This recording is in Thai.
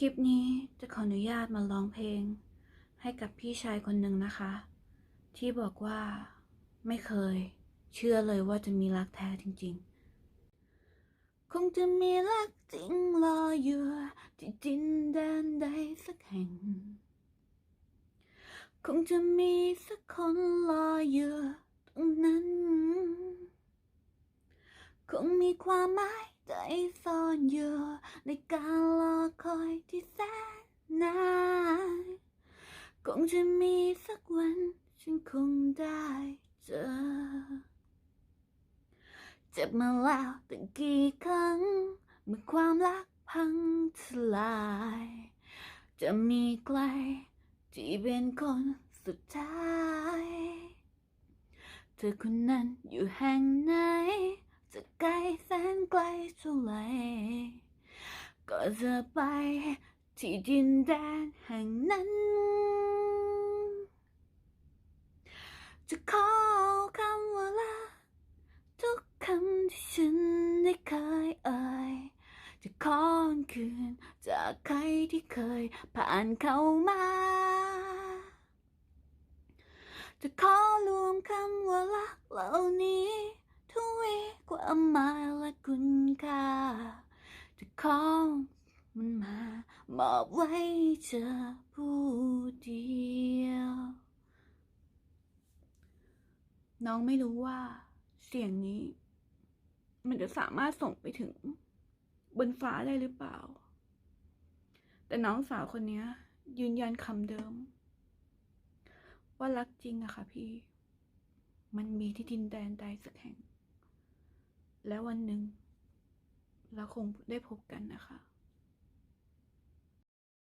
คลิปนี้จะขออนุญาตมาร้องเพลง ให้กับพี่ชายคนหนึ่งนะคะ ที่บอกว่าไม่เคย เชื่อเลยว่าจะมีรักแท้จริง ๆ คงจะมีรักจริงรออยู่ที่ดินแดนใดสักแห่ง คงจะมีสักคนรออยู่ตรงนั้น คงมีความหมายใจซ่อนอยู่ในการรอคอยที่แสนนานคง จะมีสักวัน ฉันคงได้เจอ เจ็บมาแล้วตั้งกี่ครั้ง เมื่อความรักพังทลาย จะมีใครที่เป็นคนสุดท้าย เธอคนนั้นอยู่แห่งไหน จะไกลแสนไกลเท่าไหรก็จะไปที่ดินแดนแห่งนั้น จะขอคำว่ารักทุกคำที่ฉันได้เคยเอ่ยจะขอคืนจากใครที่เคยผ่านเข้ามา จะขอรวมคำว่ารักเหล่านี้ทวีความหมายและคุณค่า จะขอมันมามอบไว้เธอผู้เดียว น้องไม่รู้ว่าเสียงนี้ มันจะสามารถส่งไปถึง บนฟ้าได้หรือเปล่า แต่น้องสาวคนนี้ยยืนยันคำเดิม ว่ารักจริงอะค่ะพี่ มันมีที่ดินแดนใดสักแห่ง แล้ววันหนึ่งเราคงได้พบกันนะคะ